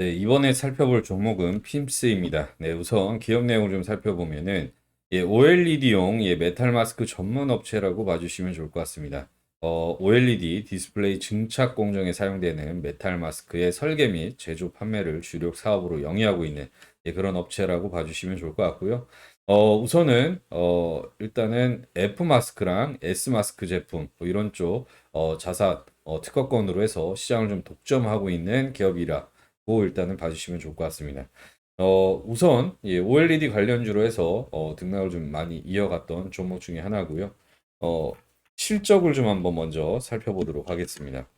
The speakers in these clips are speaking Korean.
네, 이번에 살펴볼 종목은 핌스입니다. 네, 우선 기업 내용을 좀 살펴보면은 예, OLED용 예, 메탈 마스크 전문 업체라고 봐주시면 좋을 것 같습니다. 어, OLED 디스플레이 증착 공정에 사용되는 메탈 마스크의 설계 및 제조 판매를 주력 사업으로 영위하고 있는 예, 그런 업체라고 봐주시면 좋을 것 같고요. 어, 우선은 어, 일단은 F 마스크랑 S 마스크 제품 뭐 이런 쪽 어, 자사 어, 특허권으로 해서 시장을 좀 독점하고 있는 기업이라 고 일단은 봐주시면 좋을 것 같습니다. 어, 우선 예, OLED 관련주로 해서 어, 등락을 좀 많이 이어갔던 종목 중에 하나고요. 어, 실적을 좀 한번 먼저 살펴보도록 하겠습니다.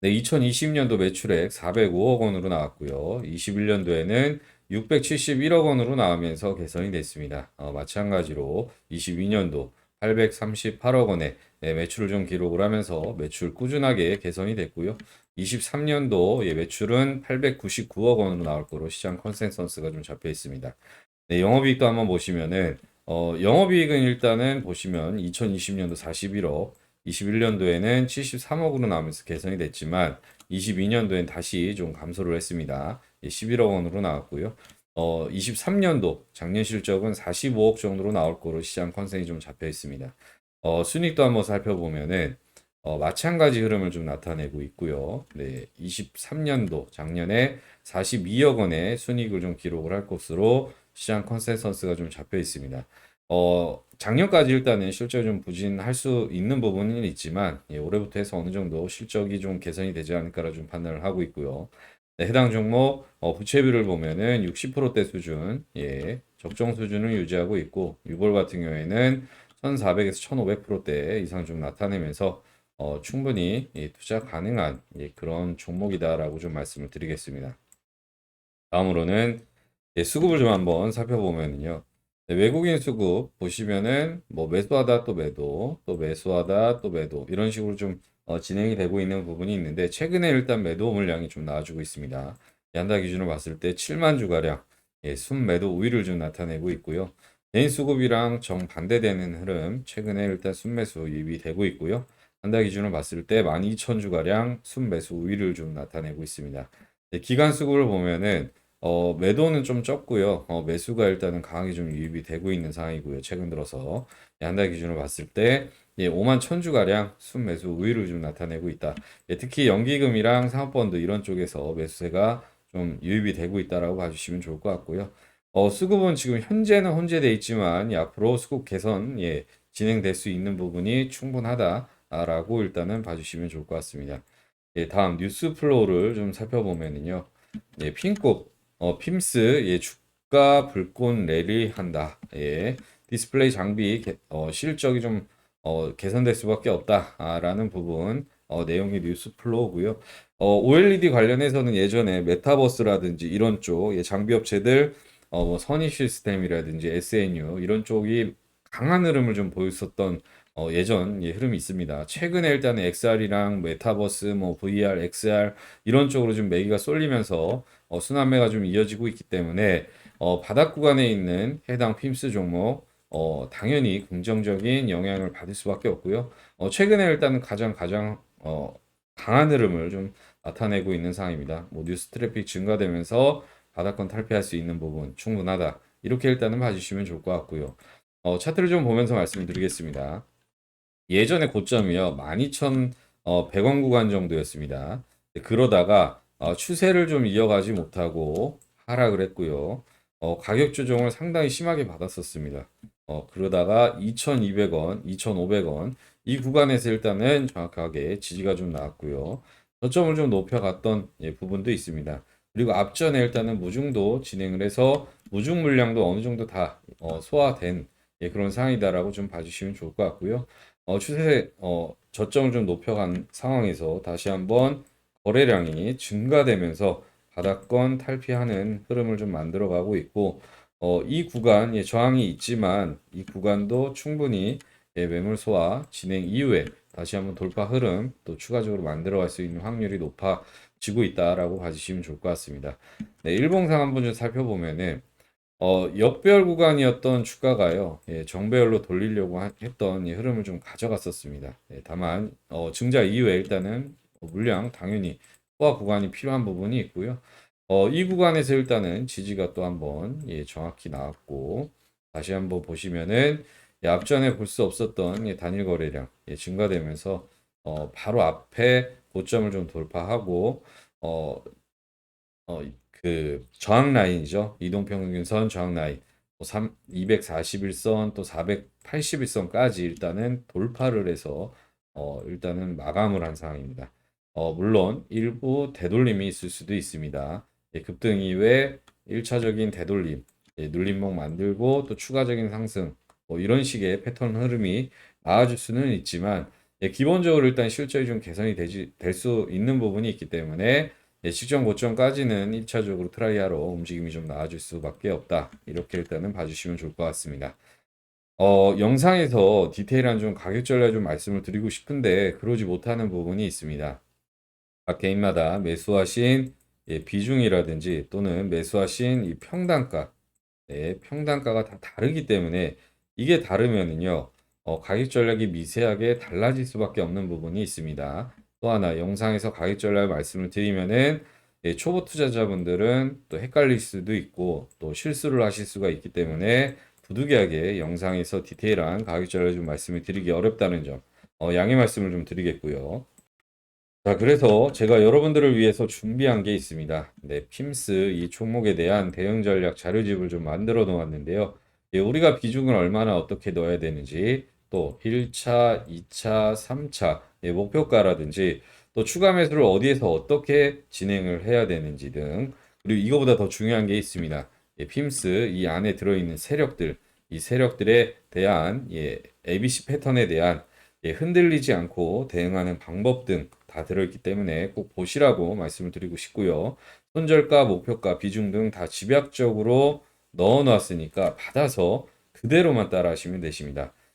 네, 2020년도 매출액 405억 원으로 나왔고요. 21년도에는 671억 원으로 나오면서 개선이 됐습니다. 어, 마찬가지로 22년도 838억 원의 네, 매출을 좀 기록을 하면서 매출 꾸준하게 개선이 됐고요. 23년도 예, 매출은 899억 원으로 나올 거로 시장 컨센서스가 좀 잡혀 있습니다. 네, 영업이익도 한번 보시면은 어, 영업이익은 일단은 보시면 2020년도 41억, 21년도에는 73억으로 나오면서 개선이 됐지만 22년도엔 다시 좀 감소를 했습니다. 예, 11억 원으로 나왔고요. 어, 23년도 작년 실적은 45억 정도로 나올 거로 시장 컨센이 좀 잡혀 있습니다. 어, 순익도 한번 살펴보면은 어, 마찬가지 흐름을 좀 나타내고 있고요. 네, 23년도 작년에 42억 원의 순익을 좀 기록을 할 것으로 시장 컨센서스가 좀 잡혀 있습니다. 어, 작년까지 일단은 실적이 좀 부진할 수 있는 부분은 있지만 예, 올해부터 해서 어느 정도 실적이 좀 개선이 되지 않을까라 좀 판단을 하고 있고요. 네, 해당 종목 어, 부채비를 보면은 60%대 수준, 예, 적정 수준을 유지하고 있고 6월 같은 경우에는 1,400에서 1,500%대 이상 좀 나타내면서 어, 충분히 예, 투자 가능한 예, 그런 종목이다라고 좀 말씀을 드리겠습니다. 다음으로는 예, 수급을 좀 한번 살펴보면요. 네, 외국인 수급 보시면은 뭐 매수하다 또 매도, 또 매수하다 또 매도 이런 식으로 좀 어, 진행이 되고 있는 부분이 있는데 최근에 일단 매도 물량이 좀 나와주고 있습니다. 연다 기준으로 봤을 때 7만 주가량 예, 순매도 우위를 좀 나타내고 있고요. 개인 수급이랑 정반대되는 흐름 최근에 일단 순매수 유입이 되고 있고요. 한 달 기준으로 봤을 때 12,000주가량 순매수 우위를 좀 나타내고 있습니다. 네, 기간 수급을 보면은 어, 매도는 좀 적고요. 어, 매수가 일단은 강하게 좀 유입이 되고 있는 상황이고요. 최근 들어서 한달 기준으로 봤을 때 예, 5만 1000주가량 순매수 우위를 좀 나타내고 있다. 예, 특히 연기금이랑 상업펀드 이런 쪽에서 매수세가 좀 유입이 되고 있다라고 봐주시면 좋을 것 같고요. 어, 수급은 지금 현재는 혼재돼 있지만 예, 앞으로 수급 개선 예, 진행될 수 있는 부분이 충분하다 라고 일단은 봐주시면 좋을 것 같습니다. 예, 다음 뉴스 플로우를 좀 살펴보면은요. 예, 핑급 어, 핌스 예, 주가 불꽃 랠리한다. 예, 디스플레이 장비 개- 어, 실적이 좀 어, 개선될 수밖에 없다라는 부분 어, 내용이 뉴스 플로우고요. 어, OLED 관련해서는 예전에 메타버스라든지 이런 쪽 예, 장비 업체들 어, 뭐 선희 시스템이라든지 SNU 이런 쪽이 강한 흐름을 좀 보였었던 어, 예전 예, 흐름이 있습니다. 최근에 일단 XR이랑 메타버스, 뭐 VR, XR 이런 쪽으로 좀 매기가 쏠리면서 어, 순환매가 좀 이어지고 있기 때문에 어, 바닥 구간에 있는 해당 핌스 종목 어, 당연히 긍정적인 영향을 받을 수밖에 없고요. 어, 최근에 일단 가장 가장 어, 강한 흐름을 좀 나타내고 있는 상황입니다. 뭐 뉴스 트래픽 증가되면서 바닥권 탈피할 수 있는 부분 충분하다. 이렇게 일단은 봐주시면 좋을 것 같고요. 어, 차트를 좀 보면서 말씀을 드리겠습니다. 예전에 고점이요. 12,100원 구간 정도였습니다. 네, 그러다가 어, 추세를 좀 이어가지 못하고 하락을 했고요. 어, 가격 조정을 상당히 심하게 받았었습니다. 어, 그러다가 2,200원, 2,500원 이 구간에서 일단은 정확하게 지지가 좀 나왔고요. 저점을 좀 높여갔던 예, 부분도 있습니다. 그리고 앞전에 일단은 무중도 진행을 해서 무중 물량도 어느 정도 다 어, 소화된 예, 그런 상황이다라고 좀 봐주시면 좋을 것 같고요. 어, 추세 어, 저점을 좀 높여간 상황에서 다시 한번 거래량이 증가되면서 바닥권 탈피하는 흐름을 좀 만들어가고 있고 어, 이 구간 예, 저항이 있지만 이 구간도 충분히 예, 매물 소화 진행 이후에 다시 한번 돌파 흐름 또 추가적으로 만들어갈 수 있는 확률이 높아지고 있다라고 봐주시면 좋을 것 같습니다. 네, 일봉상 한번 좀 살펴보면은 어, 역별 구간이었던 주가가요, 예, 정배열로 돌리려고 하- 했던 이 흐름을 좀 가져갔었습니다. 예, 다만, 어, 증자 이후에 일단은 어, 물량 당연히 소화 구간이 필요한 부분이 있고요. 어, 이 구간에서 일단은 지지가 또 한번 예, 정확히 나왔고 다시 한번 보시면은 예, 앞전에 볼 수 없었던 예, 단일 거래량 예, 증가되면서 어, 바로 앞에 고점을 좀 돌파하고 어, 어, 그 저항 라인이죠. 이동평균선 저항 라인. 3, 241선 또 481선까지 일단은 돌파를 해서 어, 일단은 마감을 한 상황입니다. 어, 물론 일부 되돌림이 있을 수도 있습니다. 예, 급등 이후에 1차적인 되돌림, 예, 눌림목 만들고 또 추가적인 상승, 뭐 이런 식의 패턴 흐름이 나와줄 수는 있지만 예, 기본적으로 일단 실적이 좀 개선이 되지 될 수 있는 부분이 있기 때문에 예, 직전 고점까지는 1차적으로 트라이하러 움직임이 좀 나아질 수밖에 없다. 이렇게 일단은 봐주시면 좋을 것 같습니다. 어, 영상에서 디테일한 좀 가격 전략 좀 말씀을 드리고 싶은데 그러지 못하는 부분이 있습니다. 각 개인마다 매수하신 예, 비중이라든지 또는 매수하신 이 평단가, 예, 평단가가 다 다르기 때문에 이게 다르면은요, 어, 가격 전략이 미세하게 달라질 수밖에 없는 부분이 있습니다. 또 하나 영상에서 가격 전략 말씀을 드리면은 예, 초보 투자자분들은 또 헷갈릴 수도 있고 또 실수를 하실 수가 있기 때문에 부득이하게 영상에서 디테일한 가격 전략 좀 말씀을 드리기 어렵다는 점 어, 양해 말씀을 좀 드리겠고요. 자, 그래서 제가 여러분들을 위해서 준비한 게 있습니다. 네, 핌스 이 종목에 대한 대응 전략 자료집을 좀 만들어 놓았는데요. 예, 우리가 비중을 얼마나 어떻게 넣어야 되는지, 또 1차, 2차, 3차 예, 목표가라든지, 또 추가 매수를 어디에서 어떻게 진행을 해야 되는지 등, 그리고 이거보다 더 중요한 게 있습니다. 예, 핌스 이 안에 들어있는 세력들, 이 세력들에 대한 예, ABC 패턴에 대한 예, 흔들리지 않고 대응하는 방법 등 다 들어있기 때문에 꼭 보시라고 말씀을 드리고 싶고요. 손절가, 목표가, 비중 등 다 집약적으로 넣어 놨으니까 받아서 그대로만 따라 하시면 되십니다.